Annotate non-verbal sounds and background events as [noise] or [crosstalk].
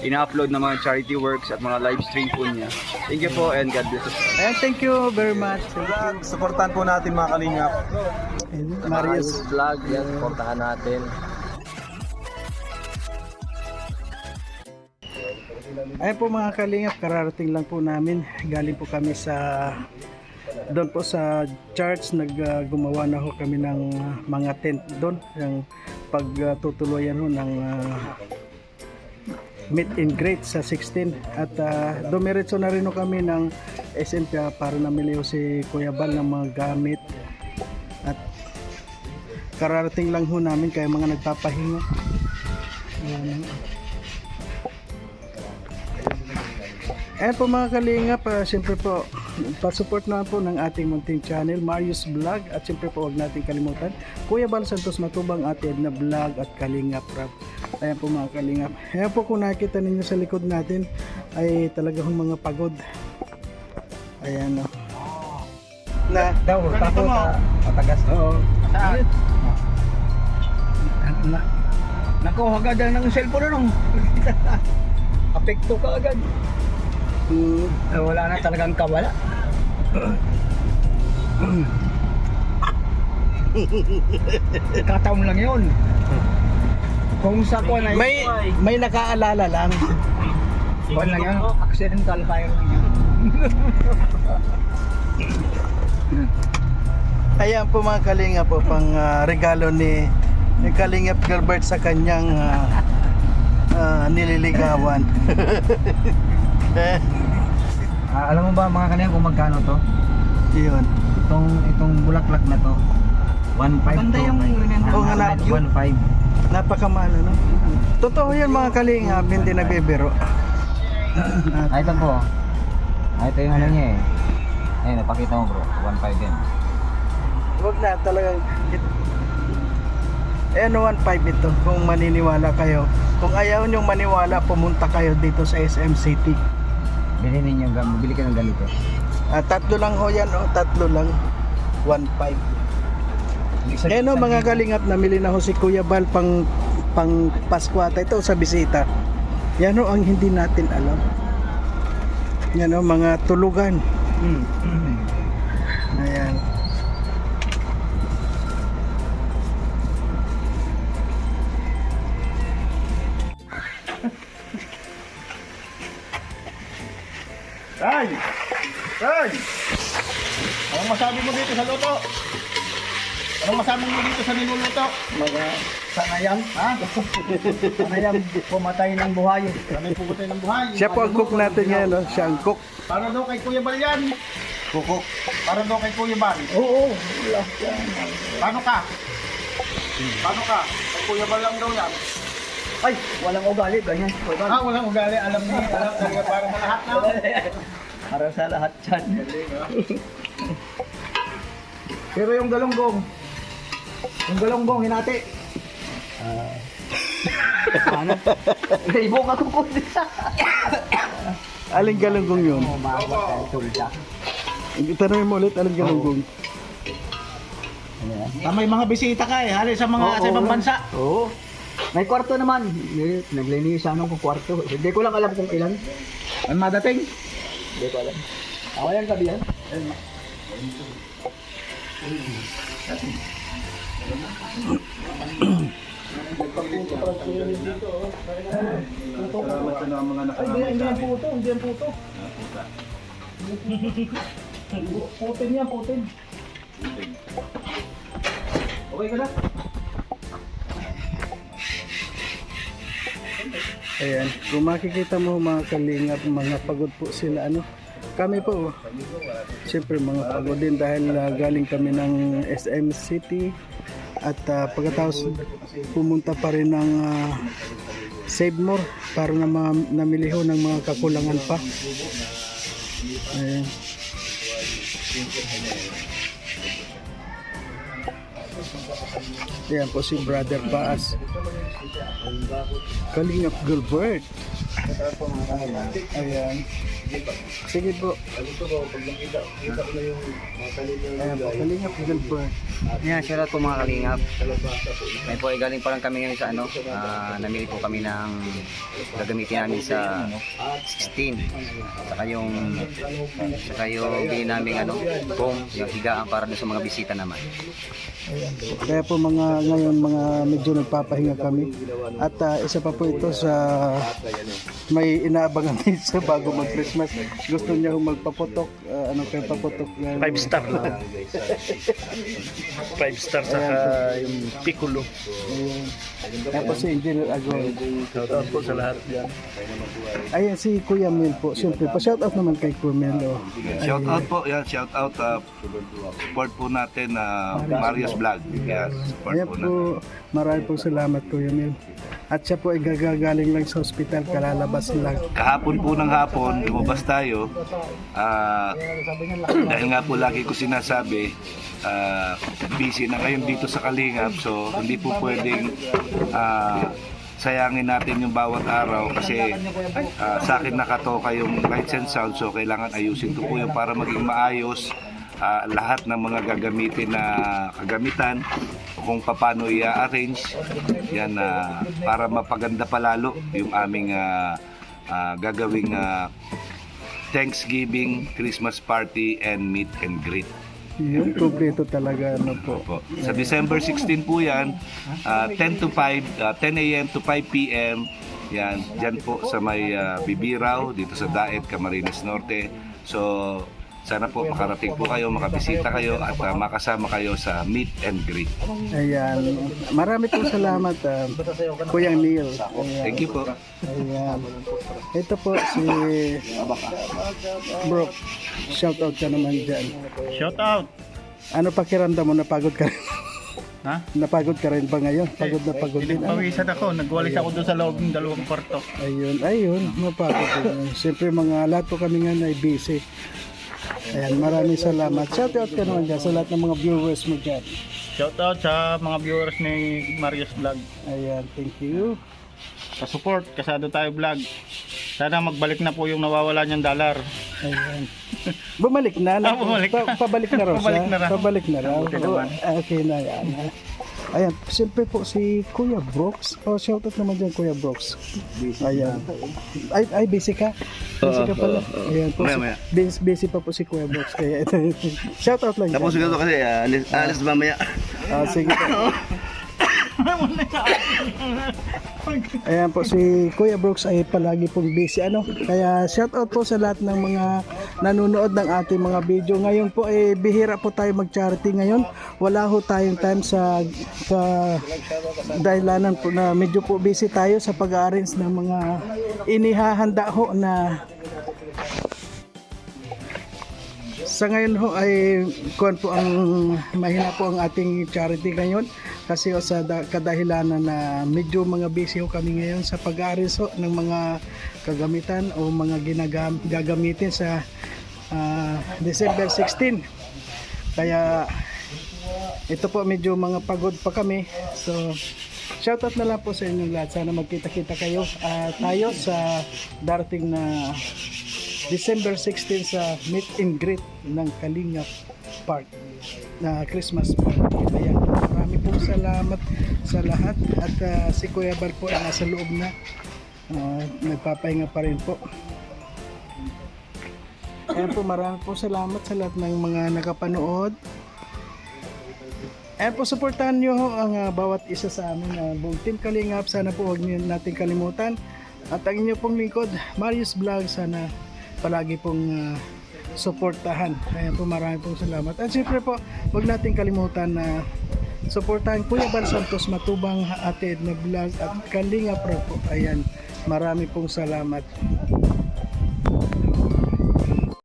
ina-upload na mga charity works at mga live stream po niya. Thank you po and God bless us. Ayan, thank you very much. You. Supportan po natin mga kalingap. And Marius. vlog, yan, supportahan natin. Ayan po mga kalingap, kararating lang po namin. Galing po kami sa doon po sa church naggumawa na ho kami ng uh, mga tent doon yung pagtutuluyan ho ng uh, meet and greet sa 16 at uh, dumiretso na rin kami ng SM kaya para namili si Kuya Bal ng mga gamit. At kararating lang ho namin kaya mga nagpapahinga. Ayan. Ayan po mga kalingap, uh, siyempre po, pasupport naman po ng ating munting channel, Marius Vlog, at siyempre po huwag natin kalimutan, Kuya Bal Santos Matubang, Ate Edna Vlog, at Kalingap Rap. Ayan po mga kalingap. Ayan po kung nakita ninyo sa likod natin, ay talaga hong mga pagod. Ayan o. Na, Daw, tapos sa patagas. oo. Saan? Na, nakuha agad ng cellphone nung. [laughs] Apekto ka agad. Mm, Eh, wala na talagang kawala. Kataon lang yun. Kung sa kuwan ay may, may nakaalala lang. kuwan lang yun, accidental fire lang yun. Ayan po mga kalinga po pang ah, regalo ni, ni Kalingap Gilbert sa kanyang ah, ah, nililigawan. [laughs] Ah, alam mo ba mga kanina kung magkano to? Yun. Itong itong bulaklak na to. 1.5 Maganda to. yung. Oo nga na, yun. 1.5. Napakamahal ano. Totoo yan mga kalingap, hindi nagbibiro. Ah, ito po. Ah, ito yung ano niya eh. Ayun, napakita mo bro. 1.5 din. Huwag na talagang eh, ano 1.5 ito kung maniniwala kayo. Kung ayaw niyong maniwala, pumunta kayo dito sa SM City. Bilhin ninyo, bili ka ng ganito. Ah, tatlo lang ho yan, oh, tatlo lang. 1.5. Eh no, mga kalingap, namili na ho si Kuya Bal pang pang Pasko ata ito sa bisita. Yan ho ang hindi natin alam. Yan ho, mga tulugan. Ayan. [clears throat] Tay! Tay! Anong masabi mo dito sa luto? Anong masabi mo dito sa niluluto? Mga sanayam, ha? sanayam, pumatay ng buhay. Kami puputay ng buhay. Siya po ang cook natin ngayon, no? Siya ang cook. Para daw kay Kuya Bal yan. Kukuk. Para daw kay Kuya Bal. Oo, Paano ka? Paano ka? Kay Kuya Bal lang daw yan. Ay, walang ugali, ganyan. Bal. Ah, walang ugali. Alam niya. Alam talaga para sa lahat na. Para sa lahat dyan. Pero yung galunggong, yung galunggong, hinati. ano? Ibo ka kung kundi sa. Aling galunggong yun. Umabot tayo tulda. Tanongin mo ulit, aling galunggong. Ah, may mga bisita ka eh. Hali sa mga sa ibang bansa. Oo. May kwarto naman. Eh, Naglinisan ako ng kwarto. Hindi ko lang alam kung ilan. Ang madating? Hindi ko alam. Ako yan gabi yan. Salamat sa mga Ay, hindi, hindi yan puto, hindi yan puto. Putin yan, putin. Okay ka na? Ayan, kung makikita mo mga kalingap, mga pagod po sila, ano, kami po, oh. siyempre mga pagod din dahil ah, galing kami ng SM City at ah, pagkatapos pumunta pa rin ng ah, Save More para na namili ho ng mga kakulangan pa. Ayan. Ayan po si Brother Baas. Kalingap Gilbert. Ayan. Sige po. Ayan po, Kalingap Gilbert. Yan, shoutout po mga kalingap. May po, galing pa lang kami ngayon sa ano, ah, namili po kami ng gagamitin namin sa 16. Saka yung, saka yung bili namin ano, foam, yung higaan para dun sa mga bisita naman. Kaya po mga ngayon mga medyo nagpapahinga kami. At ah, isa pa po ito sa may inaabangan [laughs] din sa bago mag-Christmas. Gusto niya hong magpaputok. ah, ano kayo paputok? Five star lang. Five star saka yung piccolo. Kaya po si Engineer Agor. Shoutout po sa lahat yan. Ayan si Kuya Mel po. Siyempre, pa-shoutout naman kay Kuya Mel. Oh. Shout out po, yan, shout out. uh, support po natin na Marius Vlog. Yan, support Ayan po natin. po, marami po salamat Kuya Mel. At siya po ay gagagaling lang sa ospital, kalalabas lang. Kahapon po ng hapon, lumabas tayo. Ah, dahil nga po lagi ko sinasabi, ah, busy na ngayon dito sa Kalingap. So, hindi po pwedeng ah, sayangin natin yung bawat araw kasi ah, sa akin nakatoka yung lights and sound so kailangan ayusin ko po yung para maging maayos ah, lahat ng mga gagamitin na kagamitan kung paano i-arrange yan na para mapaganda palalo yung aming ah, ah, gagawing ah, Thanksgiving, Christmas party, and meet and greet. Yun, kompleto talaga ano po. Po. Sa December 16 po yan, ah, 10 to 5, ah, 10 a.m. to 5 p.m. Yan, dyan po sa may ah, Bibiraw, dito sa Daet, Camarines Norte. So, sana po makarating po kayo, makabisita kayo at ah, makasama kayo sa meet and greet. Ayan. Marami pong salamat, uh, Kuyang Neil. Ayan. Thank you po. Ayan. Ito po si Brooke. Shout out ka naman dyan. Shoutout! Ano pakiramdam mo? Napagod ka rin? Ha? Napagod ka rin ba ngayon? Pagod na pagod din. Ano? Pawisan ako, nagwalis ako doon sa loob ng dalawang kwarto. Ayun, ayun, mapagod din. Siyempre mga lahat po kami nga ay busy. Ayan, maraming salamat. Shout out ka naman dyan sa lahat ng mga viewers mo dyan. Shoutout sa mga viewers ni Marius Vlog. Ayan, thank you. Sa support, kasado tayo vlog. Sana magbalik na po yung nawawala niyang dollar. Ayan. Bumalik na. Ah, bumalik na. Pa- pabalik na raw siya. Pabalik na raw. Pabalik na raw. Buti naman. Oh, Okay na yan. Ayan, siyempre po si Kuya Brooks. Oh, shoutout naman dyan Kuya Brooks. Ayan. Ay, ay busy ka? Busy ka pala. Ayan po. Maya. Busy, busy pa po si Kuya Brooks. Kaya ito. [laughs] shoutout lang Tapos dyan. siguro kasi ah, alis, alis mamaya. Ah, sige po. [laughs] Ayan po si Kuya Brooks ay palagi pong busy ano. Kaya shout out po sa lahat ng mga nanonood ng ating mga video. Ngayon po ay bihira po tayo mag-charity ngayon. Wala ho tayong time sa sa dahilanan po na medyo po busy tayo sa pag-arrange ng mga inihahanda ho na sa ngayon ho ay kuan po ang mahina po ang ating charity ngayon kasi sa da- kadahilanan na medyo mga busy ho kami ngayon sa pag-aaris ng mga kagamitan o mga ginagam gagamitin sa ah, December 16 kaya ito po medyo mga pagod pa kami. So shoutout na lang po sa inyong lahat. Sana magkita-kita kayo ah, tayo sa darating na December 16 sa meet and greet ng Kalingap Park na Christmas party. Ayan, marami pong salamat sa lahat at ah, si Kuya Bal po ay nasa loob na Ah, nagpapahinga pa rin po. Ayan po, marami po salamat sa lahat ng mga nakapanood. Ayan po, supportahan nyo ang ah, bawat isa sa amin. Uh, buong Team Kalingap, sana po huwag natin kalimutan. At ang inyo pong lingkod, Marius Vlog, sana palagi pong ah, suportahan. Ayan po, marami pong salamat. At siyempre po, huwag natin kalimutan na suportahan Kuya Bal Santos Matubang Ate Edna Vlog at Kalinga Pro po. Ayan, marami pong salamat.